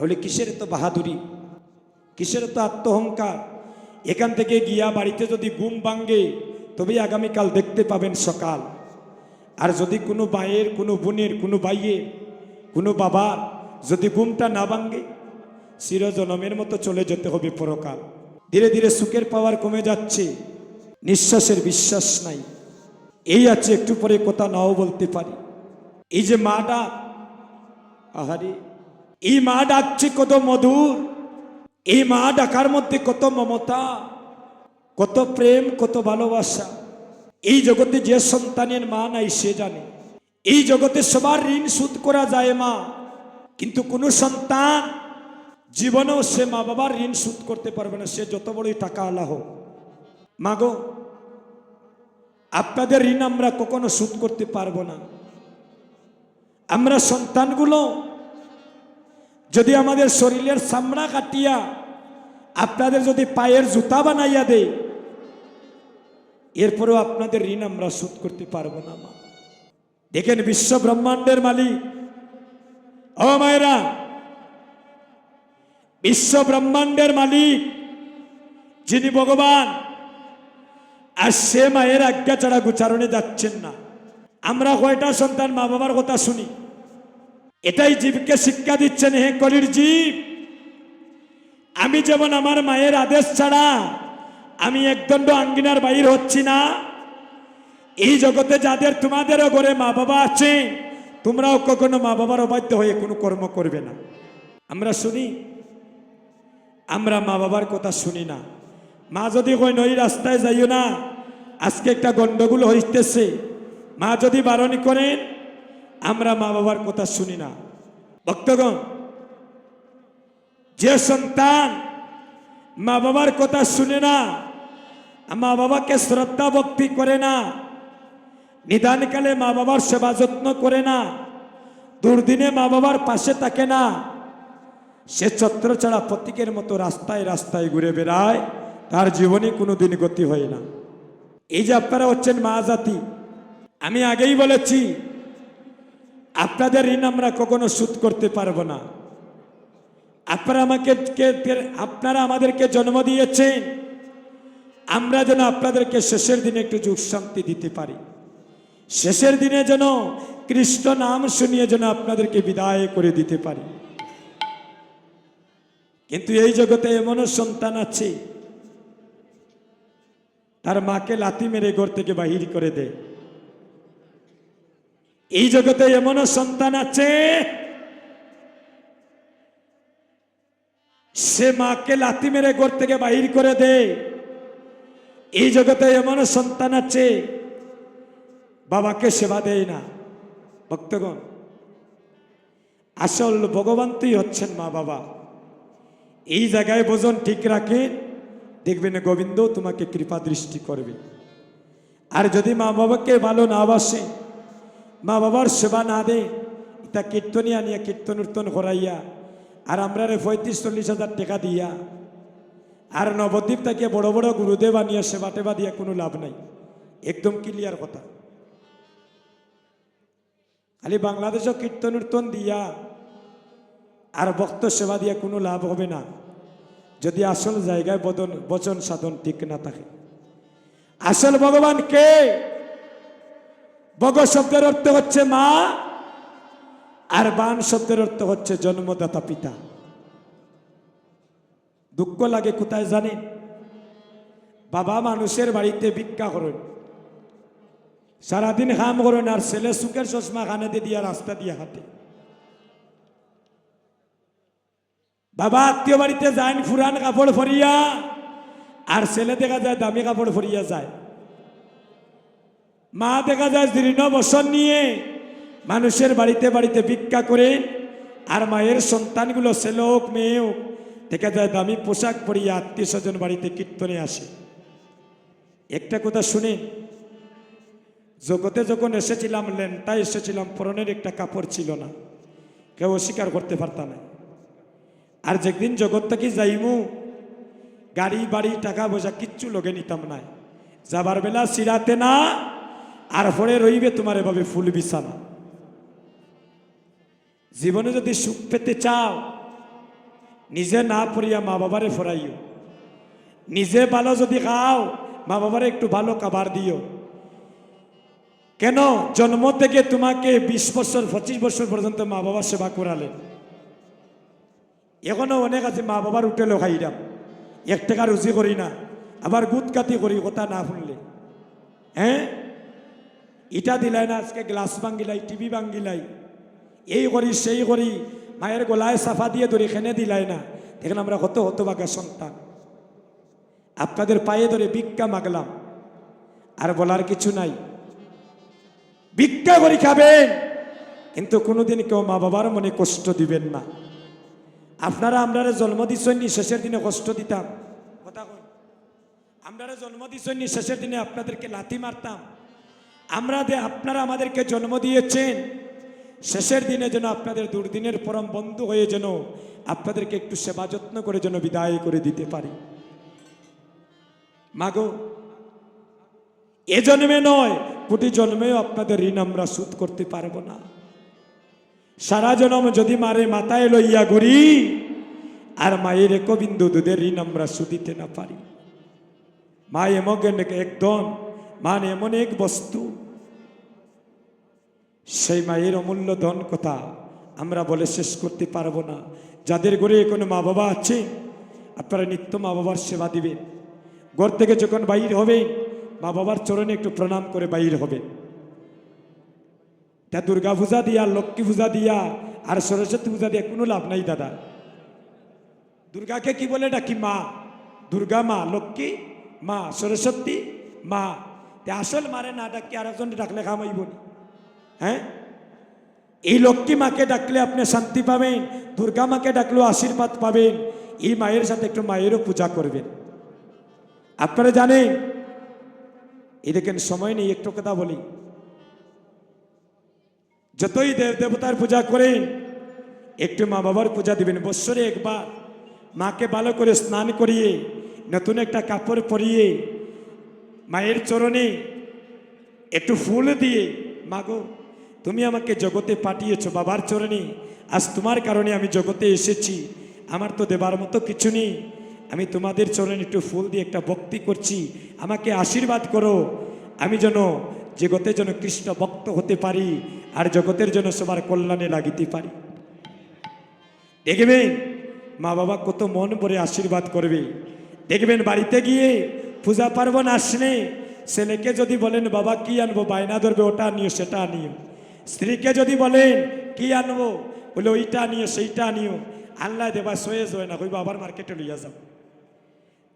তাহলে কিসের তো বাহাদুরি? কিসের তো আত্মহংকার? এখান থেকে গিয়া বাড়িতে যদি গুম ভাঙ্গে তবেই আগামীকাল দেখতে পাবেন সকাল। আর যদি কোনো ভাইয়ের, কোনো বোনের, কোনো ভাইয়ের, কোনো বাবার যদি ঘুমটা না ভাঙ্গে চিরজনমের মতো চলে যেতে হবে পরকাল। ধীরে ধীরে সুখের পাওয়ার কমে যাচ্ছে, নিঃশ্বাসের বিশ্বাস নাই। এই আছে একটু পরে কথা নাও বলতে পারি। এই যে মা ডাক আহারে এই মা ডাকছে কত মধুর। এই মা ডাকার মধ্যে কত মমতা, কত প্রেম, কত ভালোবাসা। এই জগতে যে সন্তানের মা নাই, সে জানে। এই জগতে সবার ঋণ শোধ করা যায় মা, কিন্তু কোনো সন্তান জীবনেও সে মা বাবার ঋণ শোধ করতে পারবে না। সে যত বড়ই টাকা আলা হোক। মাগো আপনাদের ঋণ আমরা কখনো শোধ করতে পারব না। আমরা সন্তানগুলো যদি আমাদের শরীরের চামড়া কাটিয়া আপনাদের যদি পায়ের জুতা বানাইয়া দেয় এরপরেও আপনাদের ঋণ আমরা শোধ করতে পারব না, মা। দেখেন বিশ্ব ব্রহ্মাণ্ডের মালিক। ও মায়েরা বিশ্ব ব্রহ্মাণ্ডের মালিক যিনি ভগবান, আর সে মায়ের আজ্ঞা ছাড়া গুচারণে যাচ্ছেন না। আমরা কয়টা সন্তান মা বাবার কথা শুনি? এটাই জীবকে শিক্ষা দিচ্ছেন হে কলির জীব। আমি যেমন আমার মায়ের আদেশ ছাড়া আমি একদণ্ড আঙ্গিনার বাইর হচ্ছি না। এই জগতে যাদের তোমাদেরও ঘরে মা বাবা আছে, তোমরাও কখনো মা বাবার অবাধ্য হয়ে কোনো কর্ম করবে না। আমরা শুনি, আমরা মা বাবার কথা শুনি না। মা যদি কই নই, রাস্তায় যাইও না, আজকে একটা গন্ডগোল হইতেছে। মা যদি বারণ করেন আমরা মা বাবার কথা শুনি না। ভক্তগণ, যে সন্তান মা বাবার কথা শুনে না, মা বাবাকে শ্রদ্ধা ভক্তি করে না, নিদানকালে মা বাবার সেবা যত্ন করে না, দুর্দিনে মা বাবার পাশে থাকে না, সে ছত্র ছাড়া প্রতীকের মতো রাস্তায় রাস্তায় ঘুরে বেড়ায়, তার জীবনে কোনো দিন গতি হয় না। এই যে আপনারা হচ্ছেন মা জাতি, আমি আগেই বলেছি আপনাদের ঋণ আমরা কখনো শোধ করতে পারব না। আপনারা আমাকে আপনারা আমাদেরকে জন্ম দিয়েছেন। আমরা যেন আপনাদেরকে শেষের দিনে একটু যুগ শান্তি দিতে পারি। শেষের দিনে যেন কৃষ্ণ নাম শুনিয়ে যেন আপনাদেরকে বিদায় করে দিতে পারি। কিন্তু এই জগতে এমনও সন্তান আছে, তার মাকে লাথি মেরে ঘর থেকে বাহির করে দেয়। এই জগতে এমনও সন্তান আছে, সে মাকে লাথি মেরে ঘর থেকে বাহির করে দেয় এই জগতে এমনও সন্তান আছে, বাবাকে সেবা দেয় না। ভক্তগণ, আসল ভগবান তুই হচ্ছেন মা বাবা। এই জায়গায় বোঝন ঠিক রাখে দেখবেন গোবিন্দ তোমাকে কৃপা দৃষ্টি করবে। আর যদি মা বাবাকে ভালো না বাসে মা বাবার সেবা না দে তা কীর্তনী আনিয়া কীর্তন উর্তন করাইয়া, আর আমরা রে পঁয়ত্রিশ, চল্লিশ হাজার টাকা দিয়া, আর নবদ্বীপ থেকে বড় বড় গুরুদেব আনিয়া সেবা টেবা দিয়া কোনো লাভ নাই। একদম ক্লিয়ার কথা। খালি বাংলাদেশও কীর্তন উর্তন দিয়া, আর ভক্ত সেবা দিয়া কোনো লাভ হবে না, যদি আসল জায়গায় বদন, বচন সাধন ঠিক না থাকে। আসল ভগবান কে? বগ শব্দের অর্থ হচ্ছে মা, আর বান শব্দের অর্থ হচ্ছে জন্মদাতা পিতা। দুঃখ লাগে কোথায় জানেন? বাবা মানুষের বাড়িতে ভিক্ষা করেন। সারাদিন হাম করেন আর ছেলে সুখের চশমা খানে দিয়া রাস্তা দিয়ে হাঁটে। বাবা আত্মীয় বাড়িতে যান ফুরান কাপড় ফরিয়া আর ছেলে দেখা যায় দামি কাপড় ফরিয়া যায়। মা দেখা যায় দীর্ঘ বছর নিয়ে মানুষের বাড়িতে বাড়িতে ভিক্ষা করে, আর মায়ের সন্তানগুলো ছেলে হোক মেয়ে হোক, দেখা যায় দামি পোশাক পরিয়ে আত্মীয় স্বজন বাড়িতে কীর্তনে আসে। একটা কথা শুনে, জগতে যখন এসেছিলাম লেনটা এসেছিলাম, পরনের একটা কাপড় ছিল না, কেউ অস্বীকার করতে পারতাম না আর যেদিন জগৎ থেকে যাইমু, গাড়ি, বাড়ি, টাকা পয়সা কিচ্ছু লোকে নিতাম না যাবার বেলা সিরাতে না আর পরে রইবে তোমার এভাবে ফুল বিছানা। জীবনে যদি সুখ পেতে চাও, নিজে না পড়িয়া মা বাবারে ফরাইও নিজে ভালো যদি খাও, মা বাবারে একটু ভালো খাবার দিও। কেন? জন্ম থেকে তোমাকে বিশ বছর, পঁচিশ বছর পর্যন্ত মা বাবা সেবা করালেন। এখনও অনেক আছে, মা বাবার উঠেলো খাইরাম। এক টাকা রুজি করি না, আবার গুতকাতি করি, কথা না শুনলে। হ্যাঁ? ইটা দিলাই না, আজকে গ্লাস ভাঙ্গিলাই টিভি ভাঙ্গিলাই এই করি, সেই করি, মায়ের গলায় সাফা দিয়ে ধরে খেনে দিলাই না। দেখেন আমরা হত হতবাগা সন্তান। আপনাদের পায়ে ধরে ভিক্ষা মাগলাম, আর বলার কিছু নাই। ভিক্ষা করি খাবেন, কিন্তু কোনোদিন কেউ মা বাবার মনে কষ্ট দিবেন না। আপনারা আমরা জন্ম দিচ্ছেন শেষের দিনে কষ্ট দিতাম। কথা কই? আমরা জন্ম দিচ্ছেন শেষের দিনে আপনাদেরকে লাথি মারতাম। আমরা আপনারা আমাদেরকে জন্ম দিয়েছেন, শেষের দিনে যেন আপনাদের দুর্দিনের পরম বন্ধু হয়ে যেন আপনাদেরকে একটু সেবা যত্ন করে যেন বিদায় করে দিতে পারি। মাগো, এ জন্মে নয়, কোটি জন্মেও আপনাদের ঋণ আমরা শোধ করতে পারব না। সারা জনম যদি মারে মাথায় লইয়া ঘুরি, আর মায়ের একবিন্দু দুধের ঋণ আমরা সুদিতে না পারি। মা এমন একদম মান এমন এক বস্তু সেই মায়ের অমূল্য ধন কথা আমরা বলে শেষ করতে পারব না। যাদের ঘরে কোনো মা বাবা আছে, আপনারা নিত্য মা বাবার সেবা দিবেন। ঘর থেকে যখন বাইর হবেন মা বাবার চরণে একটু প্রণাম করে বাইর হবেন। তা দুর্গা পূজা দিয়া, লক্ষ্মী পূজা দিয়া, আর সরস্বতী পূজা দিয়া কোনো লাভ নাই দাদা। দুর্গাকে কি বলে ডাকি মা? দুর্গা মা, লক্ষ্মী মা, সরস্বতী মা। তে আসল মারে না ডাকি আর একজন ডাকলে খামাইব নি। হ্যাঁ? এই লক্ষ্মী মাকে ডাকলে আপনি শান্তি পাবেন, দুর্গা মাকে ডাকলেও আশীর্বাদ পাবেন, এই মায়ের সাথে একটু মায়েরও পূজা করবেন। আপনারা জানেন, এই দেখেন সময় নেই, একটু কথা বলি। যতই দেব দেবতার পূজা করেন, একটু মা বাবার পূজা দিবেন। বৎসরে একবার মাকে ভালো করে স্নান করিয়ে, নতুন একটা কাপড় পরিয়ে, মায়ের চরণে একটু ফুল দিয়ে, মাগো তুমি আমাকে জগতে পাঠিয়েছো বাবার চরণে। আজ তোমার কারণে আমি জগতে এসেছি। আমার তো দেবার মতো কিছু নেই। আমি তোমাদের চরণে একটু ফুল দিয়ে একটা ভক্তি করছি। আমাকে আশীর্বাদ করো। আমি যেন জগতে যেন কৃষ্ণ ভক্ত হতে পারি আর জগতের জন্য সবার কল্যাণে লাগিতে পারি। দেখবেন মা বাবা কত মন ভরে আশীর্বাদ করবে। দেখবেন, বাড়িতে গিয়ে পূজা পার্বণ আসলে ছেলেকে যদি বলেন, বাবা, কি আনব? বায়না ধরবে, ওটা নিও, সেটা নিও। স্ত্রীকে যদি বলেন, কি আনব? বলে, ওইটা নিও, সেইটা নিও। আল্লাহ দেবা সয়েজ হয় না কইবা, আবার মার্কেটে লইয়া যাও।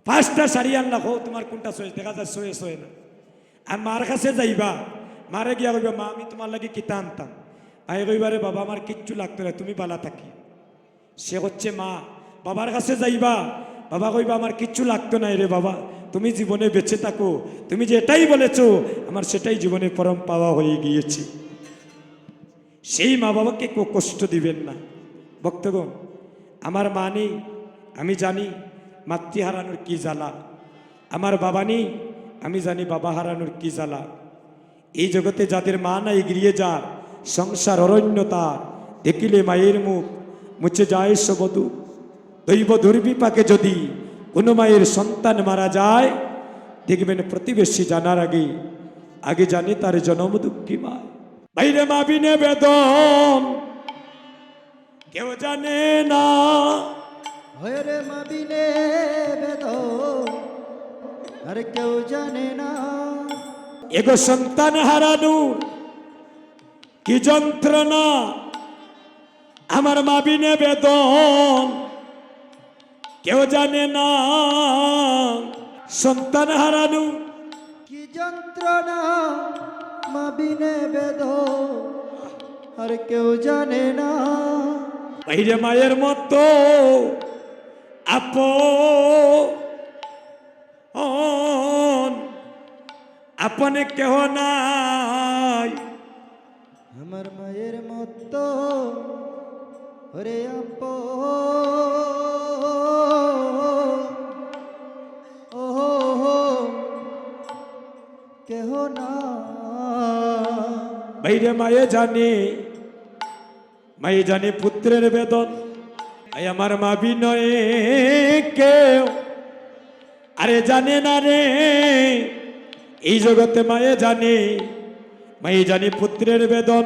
পাঁচটা শাড়ি আনলা হো তোমার কোনটা সয়েজ দেখা যায় সয়েজ হয় না। আর মার কাছে যাইবা, মারে গিয়া কইবা, মা, আমি তোমার লাগে কিতা আনতাম? আই কইবারে বাবা, আমার কিচ্ছু লাগতো না, তুমি বালা থাকি। সে হচ্ছে মা। বাবার কাছে যাইবা, বাবা কইবা, আমার কিচ্ছু লাগতো না রে বাবা, তুমি জীবনে বেঁচে থাকো। তুমি যেটাই বলেছ, আমার সেটাই জীবনে পরম পাওয়া হয়ে গিয়েছে। সেই মা বাবাকে কেউ কষ্ট দিবেন না। ভক্তগণ, আমার মা নেই, আমি জানি মাতৃ হারানোর কি জ্বালা। আমার বাবা নেই, আমি জানি বাবা হারানোর কি জ্বালা। এই জগতে যাদের মা নাই, এগিয়ে যার। সংসার অরণ্য তার। দেখিলে মায়ের মুখ, মুছে যায় সবদু দৈব দুর্বিপাকে যদি কোনো মায়ের সন্তান মারা যায়, দেখবেন প্রতিবেশী জানার আগে আগে জানে তার জনম দুঃখী মা বাইরে মা বিনে বেদন কেউ জানে না। হয়ে রে মাবিনে বেদ আর কেউ জানে না। এগো সন্তান হারানোর কি যন্ত্রণা। আমার মাবিনে বেদন কেউ জানে না। সন্তান হারানো কি যন্ত্রণা। মাবিনে বেদ আর কেউ জানে না। বাইরে মায়ের মতো আপ আপনে কেহ নাই। আমার মায়ের মতো ওরে আপ না। বাইরে মায়ে জানি মায়ে জানি পুত্রের বেদন। আই আমার মা বিনয়ে কেউ। আরে জানে না রে, এই জগতে মায়ে জানি মায়ে জানি পুত্রের বেদন।